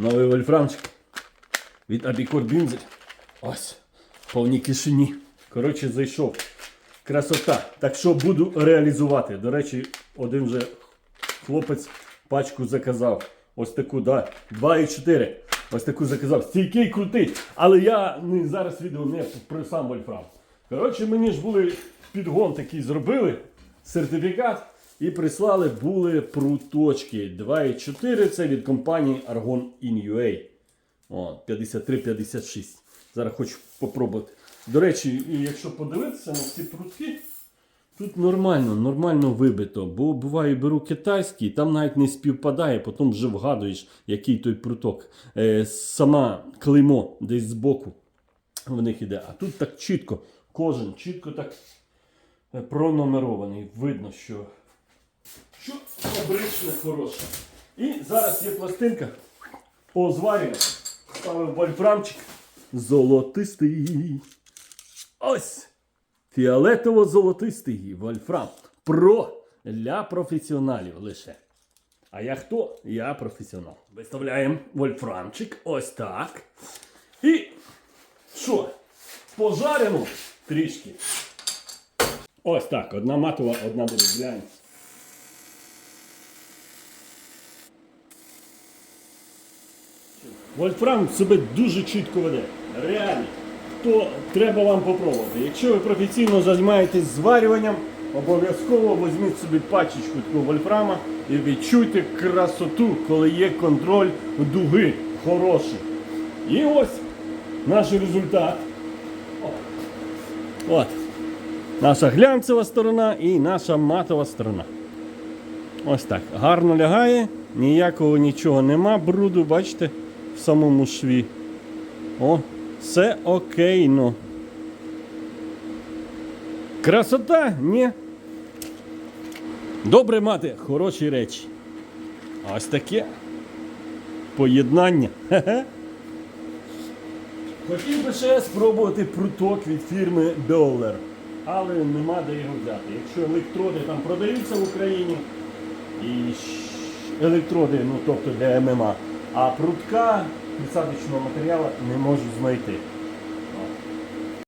Новий вольфрамчик від Абікор Бінзель. Ось. Повні кишені. Коротше, зайшов. Красота. Так що буду реалізувати. До речі, один вже хлопець пачку заказав. Ось таку, да. 2,4. Ось таку заказав. Стійкий крутий. Але я не, зараз відео не про сам вольфрам. Коротше, мені ж були підгон такий зробили. Сертифікат. І прислали були пруточки 2,4. Це від компанії Argon in UA. 53-56. Зараз хочу попробувати. До речі, якщо подивитися на ці прутки, тут нормально, нормально вибито. Бо буває, беру китайський, там навіть не співпадає, потім вже вгадуєш, який той пруток. Е, сама клеймо десь збоку в них іде. А тут так чітко, кожен чітко так е, пронумерований. Видно, що фабричне хороше. І зараз є пластинка по зварюванню. Ставив вольфрамчик. Золотистий. Ось. Фіолетово-золотистий вольфрам. Про для професіоналів лише. А я хто? Я професіонал. Виставляємо вольфрамчик. Ось так. І що? Пожаримо трішки. Ось так. Одна матова, одна дерев'яна. Вольфрам себе дуже чітко веде. Реально. То треба вам попробувати. Якщо ви професійно займаєтесь зварюванням, обов'язково візьміть собі пачечку такого вольфрама і відчуйте красоту, коли є контроль дуги хороший. І ось наш результат. От. Наша глянцева сторона і наша матова сторона. Ось так. Гарно лягає, ніякого нічого нема, бруду, бачите, в самому шві. О, все окейно. Красота? Ні. Добре мати хороші речі. Ось таке. Поєднання. Хотів би ще спробувати пруток від фірми Dollar, але нема де його взяти. Якщо електроди там продаються в Україні, і електроди, ну тобто для ММА, а прутка підсадочного матеріалу не можу знайти.